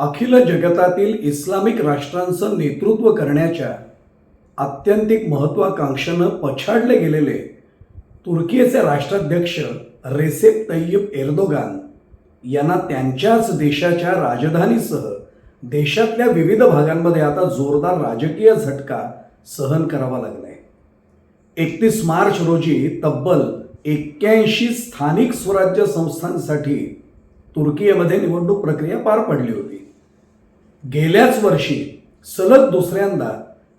अखिल जगतातील इस्लामिक राष्ट्रांचं नेतृत्व करण्याच्या आत्यंतिक महत्त्वाकांक्षेनं पछाडले गेलेले तुर्कीचे राष्ट्राध्यक्ष रेसेप तय्यब एर्दोगान यांना त्यांच्याच देशाच्या राजधानीसह देशातल्या विविध भागांमध्ये आता जोरदार राजकीय झटका सहन करावा लागलाय. एकतीस मार्च रोजी तब्बल एक्क्याऐंशी स्थानिक स्वराज्य संस्थांसाठी तुर्कीमध्ये निवडणूक प्रक्रिया पार पडली होती. गेल्याच वर्षी सलग दुसऱ्यांदा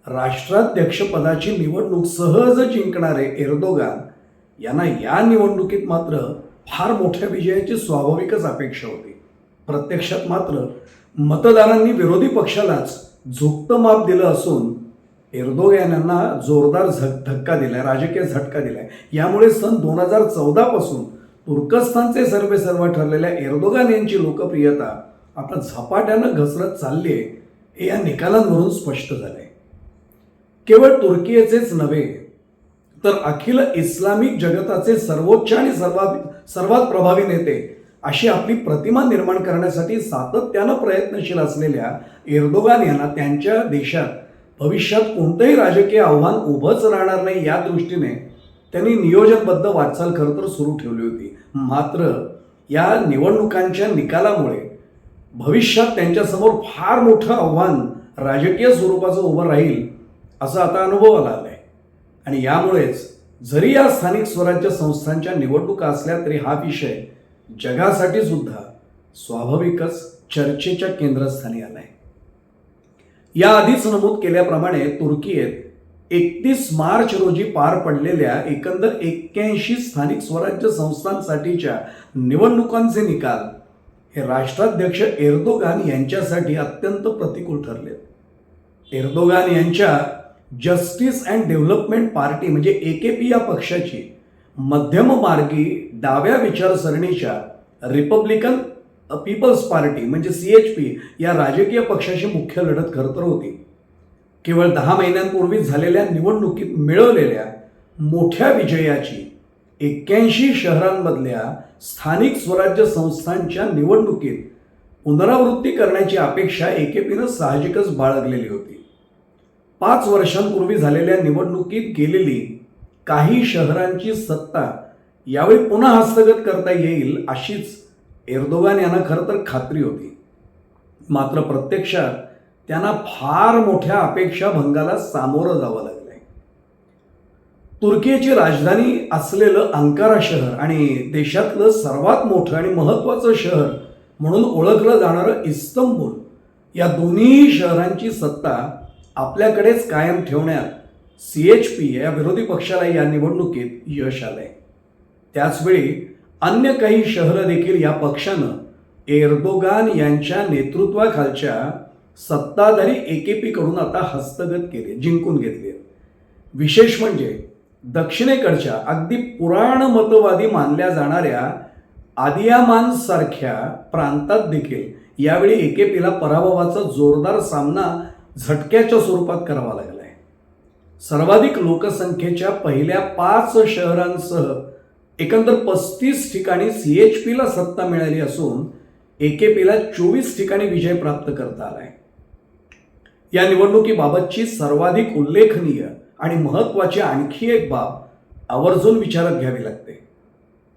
राष्ट्राध्यक्षपदाची निवडणूक सहज जिंकणारे एर्दोगान यांना या निवडणुकीत मात्र फार मोठ्या विजयाची स्वाभाविकच अपेक्षा होती. प्रत्यक्षात मात्र मतदारांनी विरोधी पक्षालाच झुकतं माप दिलं असून एर्दोगॅन यांना जोरदार झक धक्का दिलाय राजकीय झटका दिलाय. यामुळे सन दोन हजार चौदापासून तुर्कस्तानचे सर्वे सर्व ठरलेल्या एर्दोगान यांची लोकप्रियता आता झपाट्यानं घसरत चालली आहे हे या निकालांवरून स्पष्ट झालंय. केवळ तुर्कीयेचेच नव्हे तर अखिल इस्लामिक जगताचे सर्वोच्च आणि सर्वात सर्वात प्रभावी नेते अशी आपली प्रतिमा निर्माण करण्यासाठी सातत्यानं प्रयत्नशील असलेल्या एर्दोगान यांना त्यांच्या देशात भविष्यात कोणतंही राजकीय आव्हान उभंच राहणार नाही या दृष्टीने त्यांनी नियोजनबद्ध वाटचाल खरं तर सुरू ठेवली होती. मात्र या निवडणुकांच्या निकालामुळे भविष्यात त्यांच्यासमोर फार मोठं आव्हान राजकीय स्वरूपाचं उभं राहील असा आता अनुभव आला आहे आणि यामुळेच जरी या स्थानिक स्वराज्य संस्थांच्या निवडणुका असल्या तरी हा विषय जगासाठी सुद्धा स्वाभाविकच चर्चेच्या केंद्रस्थानी आलाय. याआधीच नमूद केल्याप्रमाणे तुर्कीत एकतीस मार्च रोजी पार पडलेल्या एकंदर एक्क्याऐंशी स्थानिक स्वराज्य संस्थांसाठीच्या निवडणुकांचे निकाल हे राष्ट्राध्यक्ष एर्दोगान यांच्यासाठी अत्यंत प्रतिकूल ठरले. एर्दोगान यांच्या जस्टिस अँड डेव्हलपमेंट पार्टी म्हणजे ए के पी या पक्षाची मध्यम मार्गी डाव्या विचारसरणीच्या रिपब्लिकन पीपल्स पार्टी म्हणजे सी एच पी या राजकीय पक्षाची मुख्य लढत खरं तर होती. केवळ दहा महिन्यांपूर्वी झालेल्या निवडणुकीत मिळवलेल्या मोठ्या विजयाची एक्क्याऐंशी शहरांमधल्या स्थानिक स्वराज्य संस्थांच्या निवडणुकीत पुनरावृत्ती करण्याची अपेक्षा ए के पीनं साहजिकच बाळगलेली होती. पाच वर्षांपूर्वी झालेल्या निवडणुकीत गेलेली काही शहरांची सत्ता यावेळी पुन्हा हस्तगत करता येईल अशीच एर्दोगान यांना खरं तर खात्री होती. मात्र प्रत्यक्षात त्यांना फार मोठ्या अपेक्षा भंगाला सामोरं जावं लागलं. तुर्कीची राजधानी असलेलं अंकारा शहर आणि देशातलं सर्वात मोठं आणि महत्त्वाचं शहर म्हणून ओळखलं जाणारं इस्तंबूल या दोन्ही शहरांची सत्ता आपल्याकडेच कायम ठेवण्यात सी एच पी या विरोधी पक्षाला या निवडणुकीत यश आलंय. त्याचवेळी अन्य काही शहरं देखील या पक्षानं एर्दोगान यांच्या नेतृत्वाखालच्या सत्ताधारी एकेपीकडून आता हस्तगत केले जिंकून घेतले. विशेष म्हणजे दक्षिणेकडच्या अगदी पुराण मतवादी मानल्या जाणाऱ्या आदियामान सारख्या प्रांतात देखील यावेळी एकेपीला पराभवाचा जोरदार सामना झटक्याच्या स्वरूपात करावा लागलाय. सर्वाधिक लोकसंख्येच्या पहिल्या पाच शहरांसह एकंदर पस्तीस ठिकाणी सी एच पीला सत्ता मिळाली असून एकेपीला चोवीस ठिकाणी विजय प्राप्त करता आलाय. या निवडणुकीबाबतची सर्वाधिक उल्लेखनीय आणि महत्त्वाची आणखी एक बाब आवर्जून विचारात घ्यावी लागते.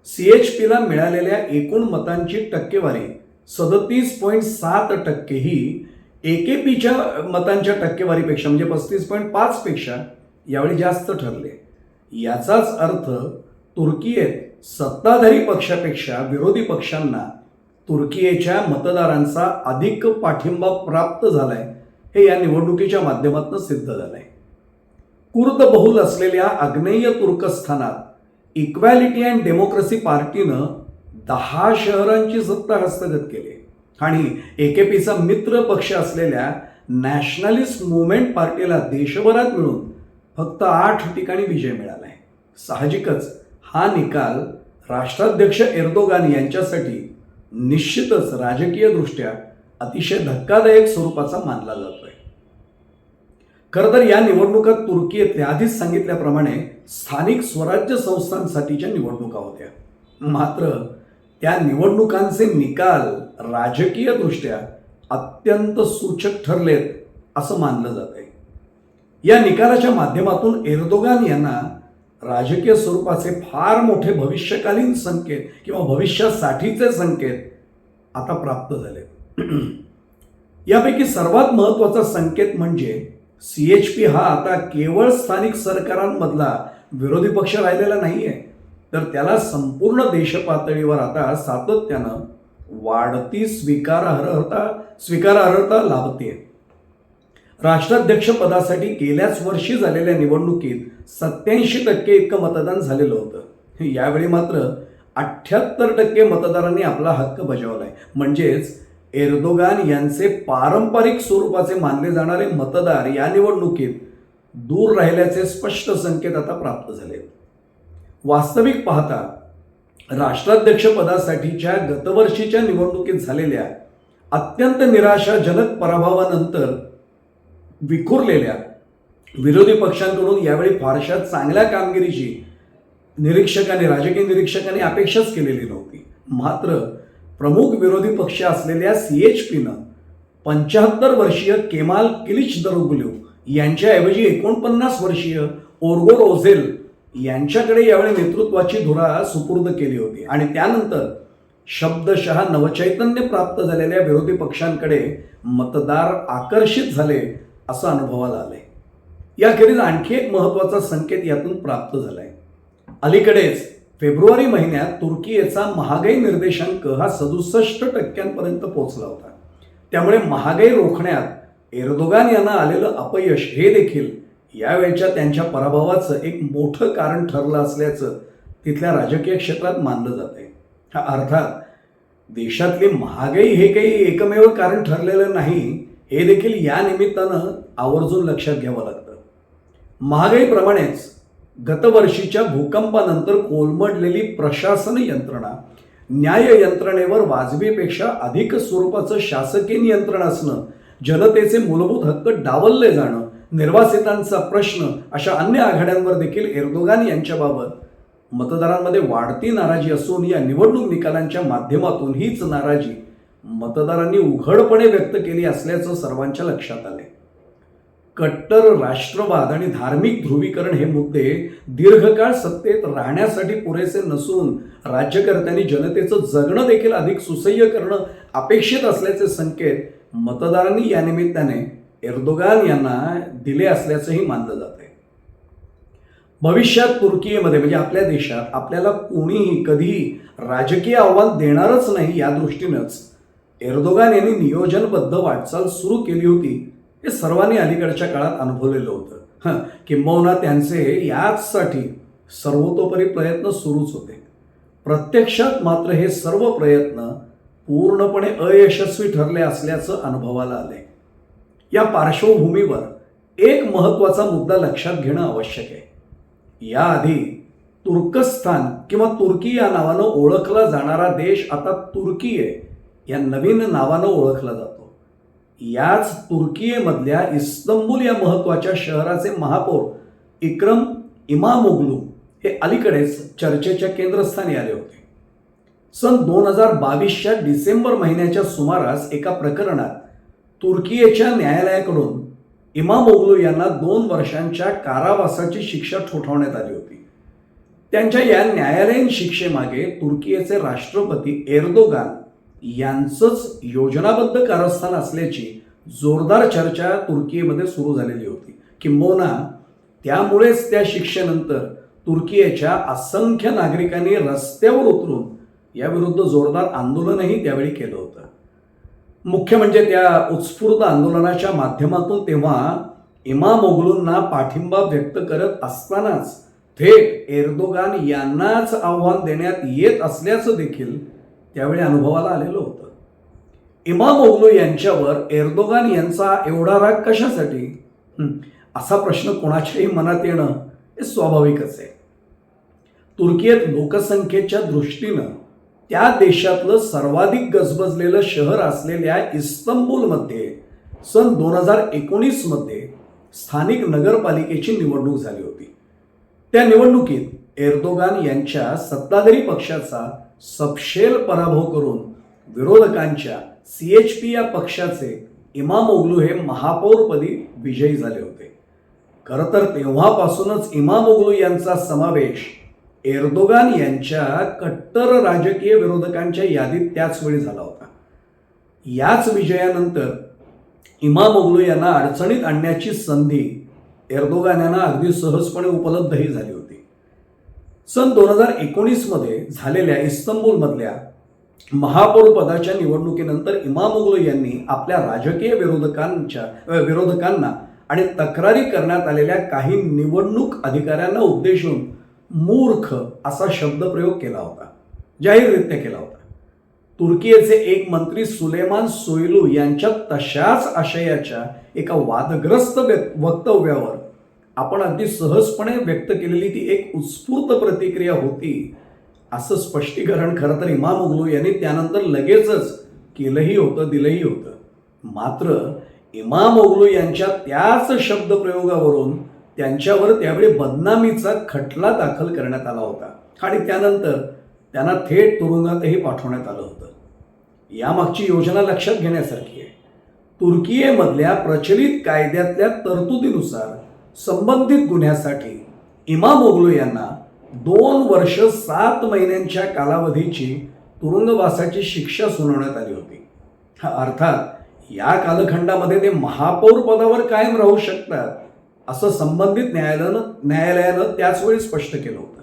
सी एच पीला मिळालेल्या एकूण मतांची टक्केवारी सदतीस पॉईंट सात टक्के ही ए के पीच्या मतांच्या टक्केवारीपेक्षा म्हणजे पस्तीस पॉईंट पाचपेक्षा यावेळी जास्त ठरले. याचाच अर्थ तुर्कीयेत सत्ताधारी पक्षापेक्षा विरोधी पक्षांना तुर्कीयेच्या मतदारांचा अधिक पाठिंबा प्राप्त झालाय हे या निवडणुकीच्या माध्यमातून सिद्ध झालंय. कुर्द बहुल असलेल्या आग्नेय तुर्कस्थानात इक्वॅलिटी अँड डेमोक्रेसी पार्टीनं दहा शहरांची सत्ता हस्तगत केली. आणि एकेपीचा मित्र पक्ष असलेल्या नॅशनलिस्ट मुवमेंट पार्टीला देशभरात मिळून फक्त आठ ठिकाणी विजय मिळालाय. साहजिकच हा निकाल राष्ट्राध्यक्ष एर्दोगान यांच्यासाठी निश्चितच राजकीयदृष्ट्या अतिशय धक्कादायक स्वरूपाचा मानला जातोय. खरं तर या निवडणुका तुर्कीयेतल्या आधीच सांगितल्याप्रमाणे स्थानिक स्वराज्य संस्थांसाठीच्या निवडणुका होत्या. मात्र त्या निवडणुकांचे निकाल राजकीयदृष्ट्या अत्यंत सूचक ठरलेत असं मानलं जात आहे. या निकालाच्या माध्यमातून एर्दोगान यांना राजकीय स्वरूपाचे फार मोठे भविष्यकालीन संकेत किंवा भविष्यासाठीचे संकेत आता प्राप्त झाले यापैकी सर्वात महत्त्वाचा संकेत म्हणजे सी एच पी हा आता केवळ स्थानिक सरकारांमधला विरोधी पक्ष राहिलेला नाहीये. तर त्याला संपूर्ण देशपातळीवर आता सातत्यानं वाढती स्वीकारार्हता स्वीकारार्हता लाभते राष्ट्राध्यक्ष पदासाठी गेल्याच वर्षी झालेल्या निवडणुकीत सत्याऐंशी टक्के इतकं मतदान झालेलं होतं. यावेळी मात्र अठ्ठ्याहत्तर टक्के मतदारांनी आपला हक्क बजावलाय. म्हणजेच एर्दोगान यांचे पारंपरिक स्वरूपाचे मानले जाणारे मतदार या निवडणुकीत दूर राहिल्याचे स्पष्ट संकेत आता प्राप्त झाले. वास्तविक पाहता राष्ट्राध्यक्षपदासाठीच्या गतवर्षीच्या निवडणुकीत झालेल्या अत्यंत निराशाजनक पराभवानंतर विखुरलेल्या विरोधी पक्षांकडून यावेळी फारशा चांगल्या कामगिरीची निरीक्षकांनी राजकीय निरीक्षकांनी अपेक्षाच केलेली नव्हती. मात्र प्रमुख विरोधी पक्ष असलेल्या सी एच पीनं पंच्याहत्तर वर्षीय केमाल किलिच दरुगलू यांच्याऐवजी एकोणपन्नास वर्षीय ओर्गो रोझेल यांच्याकडे यावेळी नेतृत्वाची धुरा सुपूर्द केली होती. आणि त्यानंतर शब्दशः नवचैतन्य प्राप्त झालेल्या विरोधी पक्षांकडे मतदार आकर्षित झाले असं अनुभवाला आलंय. याखेरीज आणखी एक महत्त्वाचा संकेत यातून प्राप्त झालाय. अलीकडेच फेब्रुवारी महिन्यात तुर्कीचा महागाई निर्देशांक हा सदुसष्ट टक्क्यांपर्यंत पोहोचला होता. त्यामुळे महागाई रोखण्यात एर्दोगान यांना आलेलं अपयश हे देखील यावेळच्या त्यांच्या पराभवाचं एक मोठं कारण ठरलं असल्याचं तिथल्या राजकीय क्षेत्रात मानलं जात आहे. हा अर्थात देशातली महागाई हे काही एकमेव कारण ठरलेलं नाही हे देखील या निमित्तानं आवर्जून लक्षात घ्यावं लागतं. महागाईप्रमाणेच गतवर्षीच्या भूकंपानंतर कोलमडलेली प्रशासन यंत्रणा न्याय यंत्रणेवर वाजवीपेक्षा अधिक स्वरूपाचं शासकीय नियंत्रण असणं जनतेचे मूलभूत हक्क डावलले जाणं निर्वासितांचा प्रश्न अशा अन्य आघाड्यांवर देखील एर्दोगान यांच्याबाबत मतदारांमध्ये वाढती नाराजी असून या निवडणूक निकालांच्या माध्यमातून हीच नाराजी मतदारांनी उघडपणे व्यक्त केली असल्याचं सर्वांच्या लक्षात आलंय. कट्टर राष्ट्रवाद आणि धार्मिक ध्रुवीकरण हे मुद्दे दीर्घकाळ सत्तेत राहण्यासाठी पुरेसे नसून राज्यकर्त्यांनी जनतेचं जगणं देखील अधिक सुसह्य करणं अपेक्षित असल्याचे संकेत मतदारांनी या निमित्ताने एर्दोगान यांना दिले असल्याचंही मानलं जात आहे. भविष्यात तुर्कीमध्ये म्हणजे आपल्या देशात आपल्याला कोणीही कधीही राजकीय आव्हान देणारच नाही या दृष्टीनंच एर्दोगान यांनी नियोजनबद्ध वाटचाल सुरू केली होती. हे सर्वांनी अलीकडच्या काळात अनुभवलेलं होतं. किंबहुना त्यांचे याचसाठी सर्वतोपरी प्रयत्न सुरूच होते. प्रत्यक्षात मात्र हे सर्व प्रयत्न पूर्णपणे अयशस्वी ठरले असल्याचं अनुभवाला आले. या पार्श्वभूमीवर एक महत्त्वाचा मुद्दा लक्षात घेणं आवश्यक आहे. याआधी तुर्कस्तान किंवा तुर्की या नावानं ओळखला जाणारा देश आता तुर्की आहे. या नवीन नावानं ओळखला जातो. याच तुर्कीमधल्या इस्तंबूल या महत्त्वाच्या शहराचे महापौर इक्रम इमामोगलू हे अलीकडेच चर्चेच्या केंद्रस्थानी आले होते. सन दोन हजार बावीसच्या डिसेंबर महिन्याच्या सुमारास एका प्रकरणात तुर्कीच्या न्यायालयाकडून इमामोगलू यांना दोन वर्षांच्या कारावासाची शिक्षा ठोठावण्यात आली होती. त्यांच्या या न्यायालयीन शिक्षेमागे तुर्कीचे राष्ट्रपती एर्दोगान यांचंच योजनाबद्ध कारस्थान असल्याची जोरदार चर्चा तुर्कीमध्ये सुरू झालेली होती. किंबहुना त्यामुळेच त्या शिक्षेनंतर तुर्कीच्या असंख्य नागरिकांनी रस्त्यावर उतरून याविरुद्ध जोरदार आंदोलनही त्यावेळी केलं होतं. मुख्य म्हणजे त्या उत्स्फूर्त आंदोलनाच्या माध्यमातून तेव्हा इमामोग्लूंना पाठिंबा व्यक्त करत असतानाच थेट एर्दोगान यांनाच आव्हान देण्यात येत असल्याचं देखील त्यावेळी अनुभवाला आलेलं होतं. इमामोग्लू यांच्यावर एर्दोगान यांचा एवढा राग कशासाठी? असा प्रश्न कोणाच्याही मनात येणं हे स्वाभाविकच आहे. तुर्कीयत लोकसंख्येच्या दृष्टीनं त्या देशातलं सर्वाधिक गजबजलेलं शहर असलेल्या इस्तंबूलमध्ये सन दोन हजार एकोणीसमध्ये स्थानिक नगरपालिकेची निवडणूक झाली होती. त्या निवडणुकीत एर्दोगान यांच्या सत्ताधारी पक्षाचा सपशेल पराभव करून विरोधकांच्या सी एच पी या पक्षाचे इमामोग्लू हे महापौरपदी विजयी झाले होते. खरं तर तेव्हापासूनच इमामोग्लू यांचा समावेश एर्दोगान यांच्या कट्टर राजकीय विरोधकांच्या यादीत त्याच वेळी झाला होता. याच विजयानंतर इमामोग्लू यांना अडचणीत आणण्याची संधी एर्दोगान यांना अगदी सहजपणे उपलब्धही झाली होती. सन दोन हजार एकोणीसमध्ये झालेल्या इस्तंबूलमधल्या महापौर पदाच्या निवडणुकीनंतर इमामोग्लू यांनी आपल्या राजकीय विरोधकांच्या विरोधकांना आणि तक्रारी करण्यात आलेल्या काही निवडणूक अधिकाऱ्यांना उद्देशून मूर्ख असा शब्दप्रयोग केला होता. जाहीररित्या केला होता. तुर्कीचे एक मंत्री सुलेमान सोयलू यांच्या तशाच आशयाच्या एका वादग्रस्त वक्तव्यावर आपण अगदी सहजपणे व्यक्त केलेली ती एक उत्स्फूर्त प्रतिक्रिया होती. असं स्पष्टीकरण खरं तर इमाम उगलू यांनी त्यानंतर लगेचच केलंही होतं दिलंही होतं. मात्र इमाम ओगलू यांच्या त्याच शब्दप्रयोगावरून त्यांच्यावर त्यावेळी बदनामीचा खटला दाखल करण्यात आला होता. आणि त्यानंतर त्यांना थेट तुरुंगातही पाठवण्यात आलं होतं. यामागची योजना लक्षात घेण्यासारखी आहे. तुर्कीमधल्या प्रचलित कायद्यातल्या तरतुदीनुसार संबंधित गुन्ह्यासाठी इमाम ओगलू यांना दोन वर्ष सात महिन्यांच्या कालावधीची तुरुंगवासाची शिक्षा सुनावण्यात आली होती. अर्थात या कालखंडामध्ये ते महापौर पदावर कायम राहू शकतात असं संबंधित न्यायालयानं न्यायालयानं त्याचवेळी स्पष्ट केलं होतं.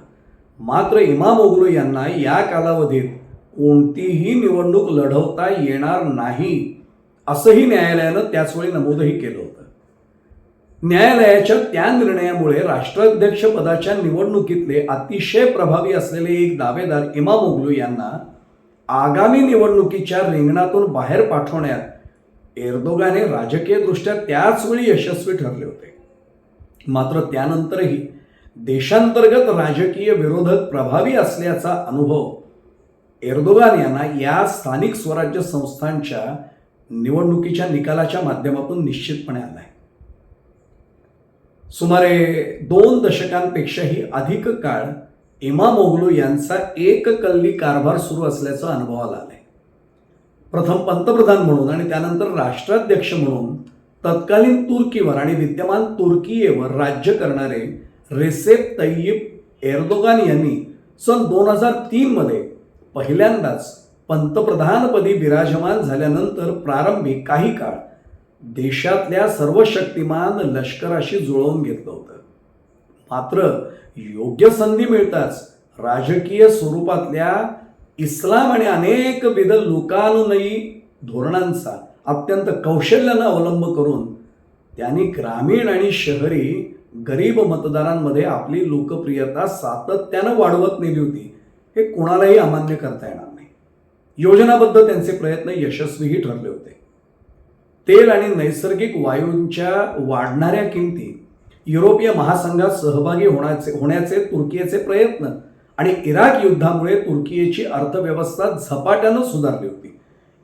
मात्र इमाम ओगलू यांना या कालावधीत कोणतीही निवडणूक लढवता येणार नाही असंही न्यायालयानं त्याच वेळी नमूदही केलं होतं. न्यायालयाच्या त्या निर्णयामुळे राष्ट्राध्यक्ष पदाच्या निवडणुकीतले अतिशय प्रभावी असलेले एक दावेदार इमाम ओगलू यांना आगामी निवडणुकीच्या रिंगणातून बाहेर पाठवण्यात एर्दोगाने राजकीयदृष्ट्या त्याचवेळी यशस्वी ठरले होते. मात्र त्यानंतरही देशांतर्गत राजकीय विरोधक प्रभावी असल्याचा अनुभव एर्दोगान यांना या स्थानिक स्वराज्य संस्थांच्या निवडणुकीच्या निकालाच्या माध्यमातून निश्चितपणे आलाय. सुमारे दोन दशकांपेक्षाही अधिक काळ इमाम ओगलू यांचा एक कल्ली कारभार सुरू असल्याचं अनुभवाला आलंय. प्रथम पंतप्रधान म्हणून आणि त्यानंतर राष्ट्राध्यक्ष म्हणून तत्कालीन तुर्कीवर आणि विद्यमान तुर्कीयेवर राज्य करणारे रेसेप तय्यिप एर्दोगान यांनी सन दोन हजार तीनमध्ये पहिल्यांदाच पंतप्रधानपदी विराजमान झाल्यानंतर प्रारंभी काही काळ देशातल्या सर्व शक्तिमान लष्कराशी जुळवून घेतलं होतं. मात्र योग्य संधी मिळताच राजकीय स्वरूपातल्या इस्लाम आणि अनेक विध लोकानुनयी धोरणांचा अत्यंत कौशल्यानं अवलंब करून त्यांनी ग्रामीण आणि शहरी गरीब मतदारांमध्ये आपली लोकप्रियता सातत्यानं वाढवत नेली होती. हे कोणालाही अमान्य करता येणार नाही. योजनाबद्ध त्यांचे प्रयत्न यशस्वीही ठरले होते. तेल आणि नैसर्गिक वायूंच्या वाढणाऱ्या किमती युरोपीय महासंघात सहभागी होण्याचे होण्याचे तुर्कीचे प्रयत्न आणि इराक युद्धामुळे तुर्कीची अर्थव्यवस्था झपाट्यानं सुधारली होती.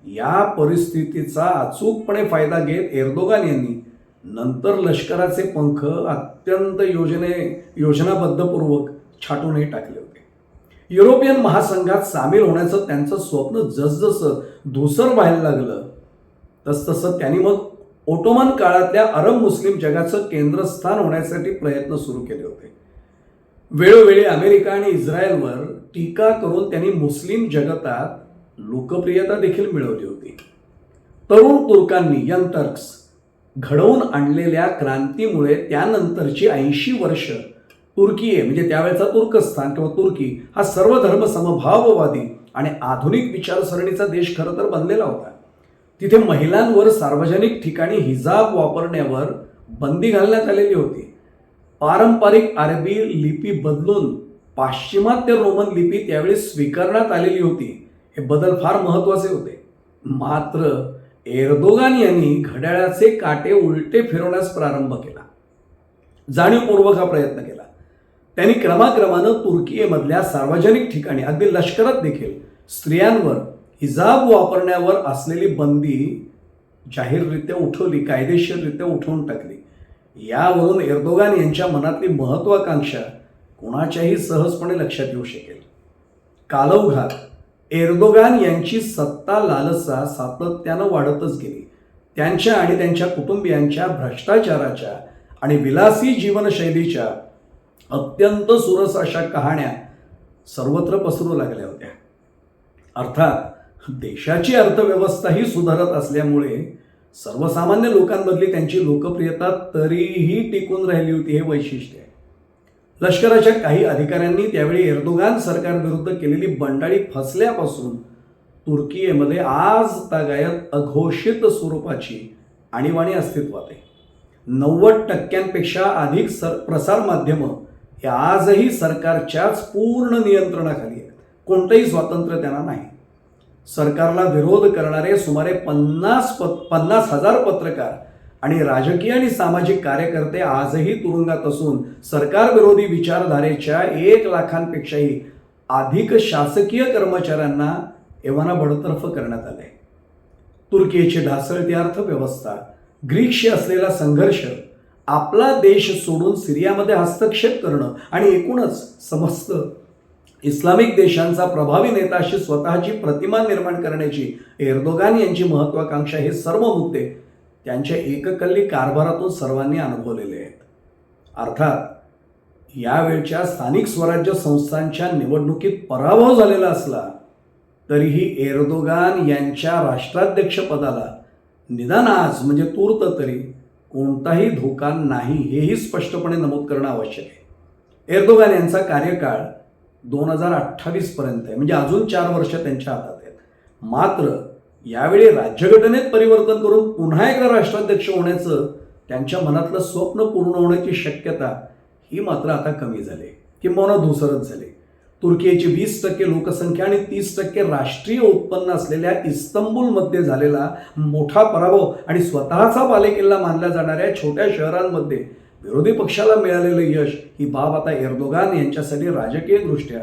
या परिस्थितीचा अचूकपणे फायदा घेत एर्दोगान यांनी नंतर लष्कराचे पंख अत्यंत योजने योजनाबद्धपूर्वक छाटूनही टाकले होते. युरोपियन महासंघात सामील होण्याचं त्यांचं स्वप्न जसजसं धुसर व्हायला लागलं तसतसं त्यांनी मग ओटोमन काळातल्या अरब मुस्लिम जगाचं केंद्रस्थान होण्यासाठी प्रयत्न सुरू केले होते. वेळोवेळी अमेरिका आणि इस्रायलवर टीका करून त्यांनी मुस्लिम जगतात लोकप्रियता देखील मिळवली होती. तरुण तुर्कांनी यंतर्क्स घडवून आणलेल्या क्रांतीमुळे त्यानंतरची ऐंशी वर्ष तुर्कीये म्हणजे त्यावेळेचा तुर्कस्तान किंवा तुर्की हा सर्व धर्म समभाववादी आणि आधुनिक विचारसरणीचा देश खरं तर बनलेला होता. तिथे महिलांवर सार्वजनिक ठिकाणी हिजाब वापरण्यावर बंदी घालण्यात आलेली होती. पारंपरिक अरबी लिपी बदलून पाश्चिमात्य रोमन लिपी त्यावेळी स्वीकारण्यात आलेली होती. हे बदल फार महत्त्वाचे होते. मात्र एर्दोगान यांनी घड्याळाचे काटे उलटे फिरवण्यास प्रारंभ केला. जाणीवपूर्वक हा प्रयत्न केला. त्यांनी क्रमाक्रमानं तुर्कीमधल्या सार्वजनिक ठिकाणी अगदी लष्करात देखील स्त्रियांवर हिजाब वापरण्यावर असलेली बंदी जाहीररित्या उठवली कायदेशीररित्या उठवून टाकली. यावरून एर्दोगान यांच्या मनातली महत्वाकांक्षा कोणाच्याही सहजपणे लक्षात येऊ शकेल. कालौघात एर्दोगान यांची सत्ता लालसा सातत्यानं वाढतच गेली. त्यांच्या आणि त्यांच्या कुटुंबियांच्या भ्रष्टाचाराच्या आणि विलासी जीवनशैलीच्या अत्यंत सुरस अशा कहाण्या सर्वत्र पसरू लागल्या होत्या. अर्थात देशाची अर्थव्यवस्थाही सुधारत असल्यामुळे सर्वसामान्य लोकांमधली त्यांची लोकप्रियता तरीही टिकून राहिली होती हे वैशिष्ट्य आहे. लष्कराच्या काही अधिकाऱ्यांनी त्यावेळी एर्दोगान सरकारविरुद्ध केलेली बंडाळी फसल्यापासून तुर्कीमध्ये आज तागायत अघोषित स्वरूपाची आणीबाणी अस्तित्वात आहे. नव्वद टक्क्यांपेक्षा अधिक सर प्रसारमाध्यमं हे आजही सरकारच्याच पूर्ण नियंत्रणाखाली आहेत. कोणतंही स्वातंत्र्य त्यांना नाही. सरकारला विरोध करणारे सुमारे पन्नास प पन्नास हजार पत्रकार आणि राजकीय आणि सामाजिक कार्यकर्ते आजही तुरुंगात असून सरकारविरोधी विचारधारेच्या एक लाखांपेक्षाही अधिक शासकीय कर्मचाऱ्यांना एव्हाना बडतर्फ करण्यात आले तुर्कीची ढासळती अर्थव्यवस्था ग्रीकशी असलेला संघर्ष आपला देश सोडून सिरियामध्ये हस्तक्षेप करणं आणि एकूणच समस्त इस्लामिक देशांचा प्रभावी नेता अशी स्वतःची प्रतिमा निर्माण करण्याची एर्दोगान यांची महत्वाकांक्षा हे सर्व मुद्दे त्यांच्या एककल्ली कारभारातून सर्वांनी अनुभवलेले आहेत. अर्थात यावेळच्या स्थानिक स्वराज्य संस्थांच्या निवडणुकीत पराभव झालेला असला तरीही एर्दोगान यांच्या राष्ट्राध्यक्षपदाला निदान आज म्हणजे तूर्त तरी कोणताही धोका नाही हेही स्पष्टपणे नमूद करणं आवश्यक आहे. एर्दोगान यांचा कार्यकाळ दोन हजार अठ्ठावीस पर्यंत आहे. म्हणजे अजून चार वर्ष त्यांच्या हातात आहेत. मात्र यावेळी राज्यघटनेत परिवर्तन करून पुन्हा एकदा राष्ट्राध्यक्ष होण्याचं त्यांच्या मनातलं स्वप्न पूर्ण होण्याची शक्यता ही मात्र आता कमी झाली किंबहुना धुसरत झाली तुर्कीची वीस टक्के लोकसंख्या आणि तीस टक्के राष्ट्रीय उत्पन्न असलेल्या इस्तंबूलमध्ये झालेला मोठा पराभव आणि स्वतःचा बालेकिल्ला मानल्या जाणाऱ्या छोट्या शहरांमध्ये विरोधी पक्षाला मिळालेलं यश ही बाब आता एर्दोगान यांच्यासाठी राजकीयदृष्ट्या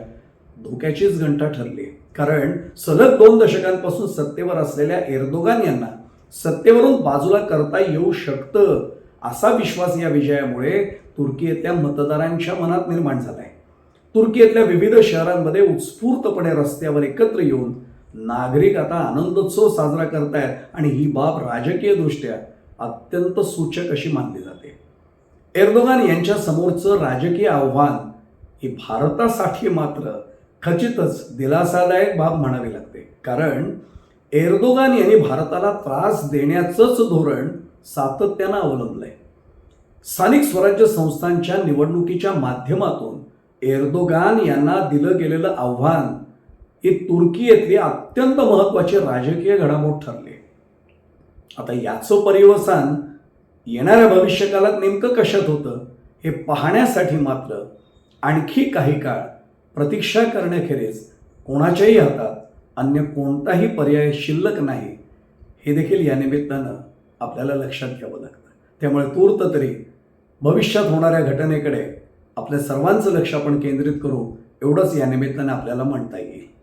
धोक्याचीच घंटा ठरली. कारण सलग दोन दशकांपासून सत्तेवर असलेल्या एर्दोगान यांना सत्तेवरून बाजूला करता येऊ शकतं असा विश्वास या विजयामुळे तुर्कीतल्या मतदारांच्या मनात निर्माण झालाय. तुर्कीतल्या विविध शहरांमध्ये उत्स्फूर्तपणे रस्त्यावर एकत्र येऊन नागरिक आता आनंदोत्सव साजरा करतायत आणि ही बाब राजकीयदृष्ट्या अत्यंत सूचक अशी मानली जाते. एर्दोगान यांच्या समोरचं राजकीय आव्हान ही भारतासाठी मात्र खचितच दिलासादायक बाब म्हणावी लागते. कारण एर्दोगान यांनी भारताला त्रास देण्याचंच धोरण सातत्यानं अवलंबलंय. स्थानिक स्वराज्य संस्थांच्या निवडणुकीच्या माध्यमातून एर्दोगान यांना दिलं गेलेलं आव्हान ही तुर्कीयेतली अत्यंत महत्वाची राजकीय घडामोड ठरली. आता याचं परिवसान येणाऱ्या भविष्यकालात नेमकं कशात होतं हे पाहण्यासाठी मात्र आणखी काही काळ प्रतीक्षा करण्याखेरीज कोणाच्याही हातात अन्य कोणताही पर्याय शिल्लक नाही हे देखील या निमित्तानं आपल्याला लक्षात घ्यावं लागतं. त्यामुळे तूर्त तरी भविष्यात होणाऱ्या घटनेकडे आपल्या सर्वांचं लक्ष आपण केंद्रित करू एवढंच या निमित्तानं आपल्याला म्हणता येईल.